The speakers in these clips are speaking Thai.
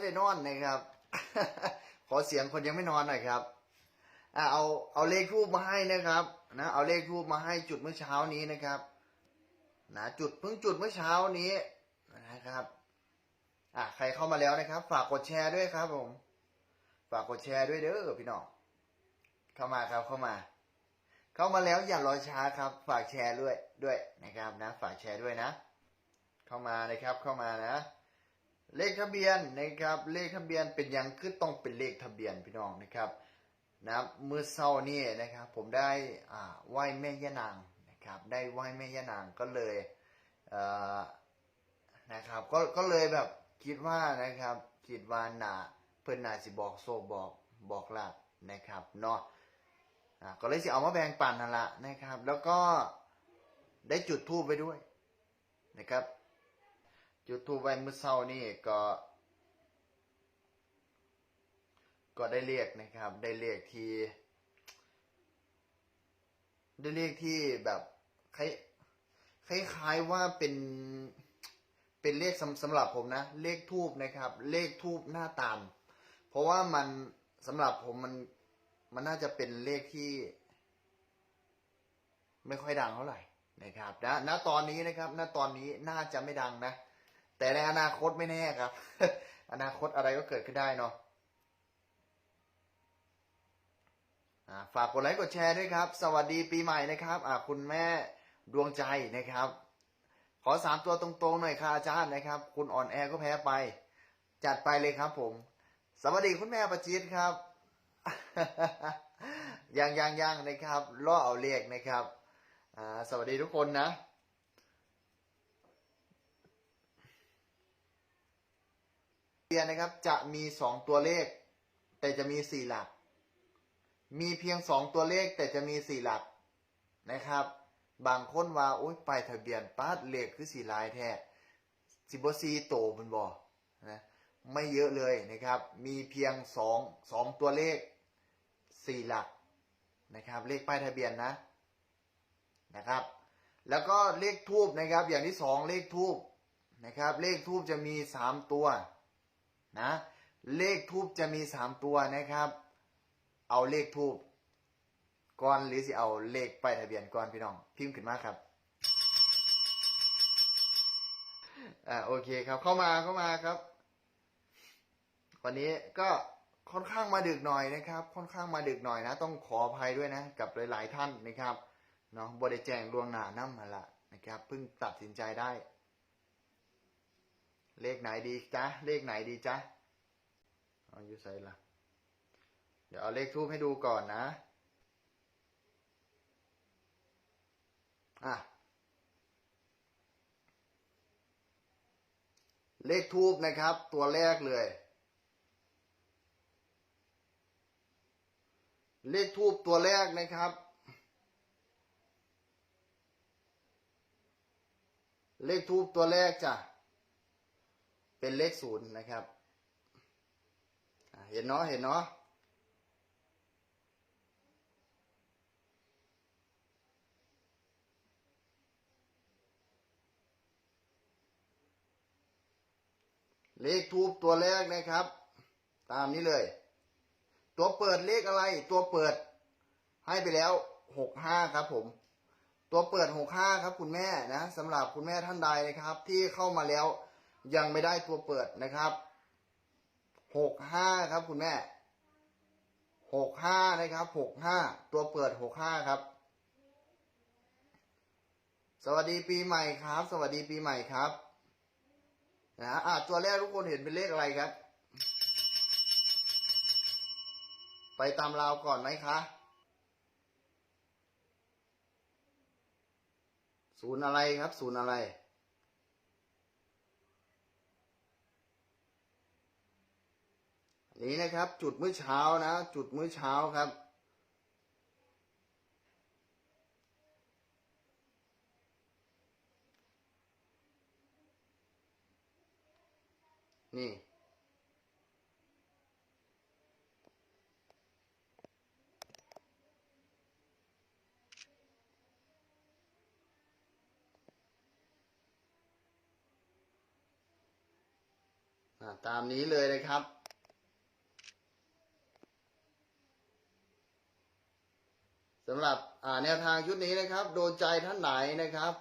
นได้นอนนะครับ ขอเสียงคนยังไม่นอนหน่อยครับอเอาเอาเลขทูบมาให้นะครับ นะ เอาเลขทูบมาให้จุดเมื่อเช้านี้นะครับนะจุดเพิ่งจุดเมื่อเช้านี้นะครับ อะใครเข้ามาแล้วนะครับ ฝากกดแชร์ด้วยครับผม ฝากกดแชร์ด้วยเด้อพี่น้องเข้ามาครับเข้ามา เข้ามาแล้วอย่ารอช้าครับ ฝากแชร์ด้วยด้วยนะครับนะ ฝากแชร์ด้วยนะ เข้ามานะครับเข้ามานะ เลขทะเบียนนะครับ เลขทะเบียนเป็นยังคือต้องเป็นเลขทะเบียนพี่น้องนะครับนะเมื่อเช้านี่นะครับ ผมได้อ่าไหว้แม่ย่านางนะครับ ได้ไหว้แม่ย่านางก็เลยเออนะครับก็ก็เลยแบบคิดว่านะครับคิดว่าน่าเพิ่นหน่าสิบอกโซบอกบอกลาบนะครับเนาะอ่าก็เลยสิเอามาแบ่งปันนั่นละนะครับ แล้วก็ได้จุดธูปไปด้วยนะครับ จุดทูบไว้เมื่อเช้านี่ก็ ก็ได้เรียกนะครับ ได้เรียกที่ ได้เรียกที่แบบคล้ายคล้ายๆว่าเป็นเป็นเลขสำสำหรับผมนะ เลขทูบนะครับ เลขทูบหน้าตาม เพราะว่ามันสำหรับผมมันมันน่าจะเป็นเลขที่ ไม่ค่อยดังเท่าไหร่นะครับนะณตอนนี้นะครับณตอนนี้น่าจะไม่ดังนะ แต่ในอนาคตไม่แน่ครับ อนาคตอะไรก็เกิดขึ้นได้เนาะฝากกดไลค์กดแชร์ด้วยครับ สวัสดีปีใหม่นะครับคุณแม่ดวงใจนะครับ ขอสามตัวตรงๆหน่อยค่ะอาจารย์นะครับ คุณอ่อนแอก็แพ้ไป จัดไปเลยครับผม สวัสดีคุณแม่ประจิตครับยังยังยังนะครับล่อเอาเลขนะครับสวัสดีทุกคนนะ เรียนนะครับจะมีสองตัวเลข แต่จะมีสี่หลัก มีเพียงสองตัวเลขแต่จะมีสี่หลักนะครับ บางคนว่าโอ๊ยไปายทะเบียนป้าดเลขคือสี่ลายแท้สิบซีโตมันบอนะไม่เยอะเลยนะครับ มีเพียงสองสองตัวเลขสี่หลักนะครับ เลขป้ายทะเบียนนะนะครับ แล้วก็เลขทูบนะครับ อย่างที่สองเลขทูบนะครับ เลขทูบจะมีสามตัว นะ เลขทูบจะมีสามตัวนะครับ เอาเลขทูบก่อนหรือสิเอาเลขป้ายทะเบียนก่อนพี่น้อง พิมพ์ขึ้นมาครับอ่าโอเคครับ เข้ามาเข้ามาครับ วันนี้ก็ค่อนข้างมาดึกหน่อยนะครับ ค่อนข้างมาดึกหน่อยนะ ต้องขออภัยด้วยนะ กับหลาย ๆ ท่านนะครับเนาะบริแจงลวงหนานั่มาละนะครับเพิ่งตัดสินใจได้ เลขไหนดีจ๊ะ เลขไหนดีจ๊ะเอาอยู่ใส่ละเดี๋ยวเอาเลขทูบให้ดูก่อนนะ อะ เลขทูบนะครับ ตัวแรกเลย เลขทูบตัวแรกนะครับ เลขทูบตัวแรกจ้ะ เป็นเลขศูนย์นะครับเห็นเนาะเห็นเนาะเลขทูบตัวแรกนะครับ ตามนี้เลย ตัวเปิดเลขอะไร ตัวเปิด ให้ไปแล้วหกห้าครับผม ตัวเปิดหกห้าครับคุณแม่นะสำหรับคุณแม่ท่านใดนะครับ ที่เข้ามาแล้ว ยังไม่ได้ตัวเปิดนะครับหกห้าครับคุณแม่หกห้านะครับหกห้าตัวเปิดหกห้าครับ สวัสดีปีใหม่ครับ สวัสดีปีใหม่ครับนะอะตัวแรกทุกคนเห็นเป็นเลขอะไรครับ ไปตามราวก่อนไหมคะศูนย์อะไรครับ ศูนย์อะไร นี้นะครับ จุดมื้อเช้านะ จุดมื้อเช้าครับนี่ ตามนี้เลยนะครับ สำหรับแนวทางชุดนี้นะครับ โดนใจท่านไหนนะครับ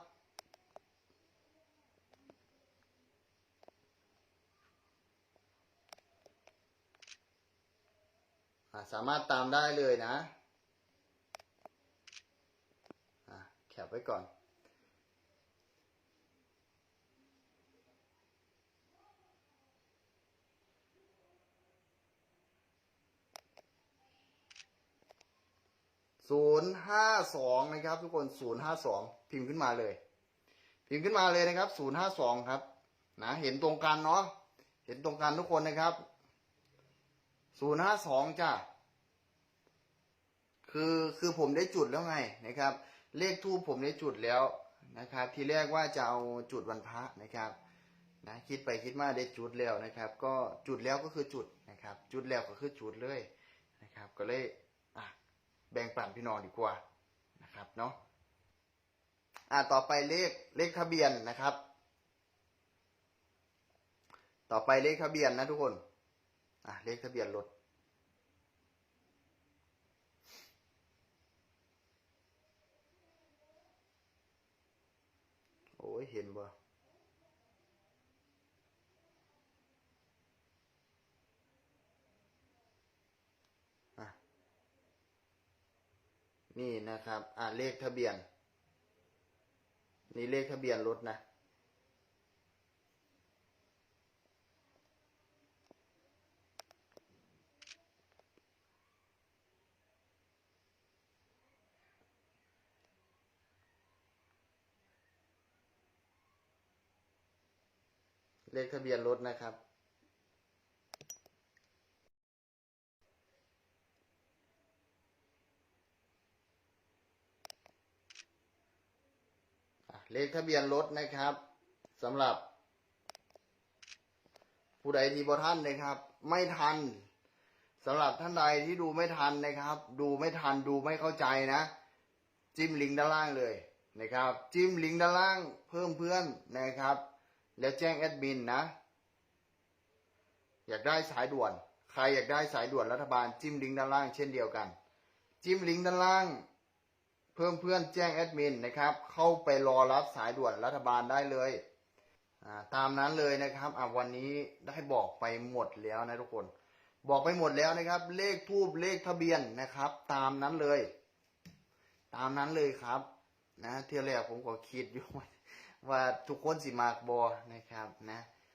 สามารถตามได้เลยนะแคปไว้ก่อน ศูนย์ห้าสองนะครับ ทุกคนศูนย์ห้าสองพิมพ์ขึ้นมาเลย พิมพ์ขึ้นมาเลยนะครับศูนย์ห้าสองครับนะเห็นตรงกันเนาะเห็นตรงกันทุกคนนะครับศูนย์ห้าสองจ้ะคือคือผมได้จุดแล้วไงนะครับ เลขทูปผมได้จุดแล้วนะครับ ที่แรกว่าจะเอาจุดวันพระนะครับนะคิดไปคิดมาได้จุดแล้วนะครับ ก็จุดแล้วก็คือจุดนะครับ จุดแล้วก็คือจุดเลยนะครับ ก็เลย แบ่งปันพี่น้องดีกว่านะครับเนาะอ่าต่อไปเลขเลขทะเบียนนะครับ ต่อไปเลขทะเบียนนะทุกคนอะเลขทะเบียนรถโอ้ยเห็นบ่อะ นี่นะครับ อ่าเลขทะเบียน นี่เลขทะเบียนรถนะ เลขทะเบียนรถนะครับ อะ เลขทะเบียนรถนะครับสำหรับ ผู้ใดที่บ่ท่านนะครับ ไม่ทันสำหรับท่านใดที่ดูไม่ทันนะครับ ดูไม่ทันดูไม่เข้าใจนะ จิ้มลิงก์ด้านล่างเลยนะครับ จิ้มลิงก์ด้านล่างเพิ่มเพื่อนนะครับ แล้วแจ้งแอดมินนะ อยากได้สายด่วน ใครอยากได้สายด่วนรัฐบาล จิ้มลิงก์ด้านล่างเช่นเดียวกัน จิ้มลิงก์ด้านล่าง เพิ่มเพื่อนแจ้งแอดมินนะครับ เข้าไปรอรับสายด่วนรัฐบาลได้เลยตามนั้นเลยนะครับวันนี้ได้บอกไปหมดแล้วนะทุกคน บอกไปหมดแล้วนะครับ เลขทูบเลขทะเบียนนะครับ ตามนั้นเลย ตามนั้นเลยครับ นะเที่ยวแรกผมก็คิดอยู่ว่าทุกคนสิมากบอนะครับนะ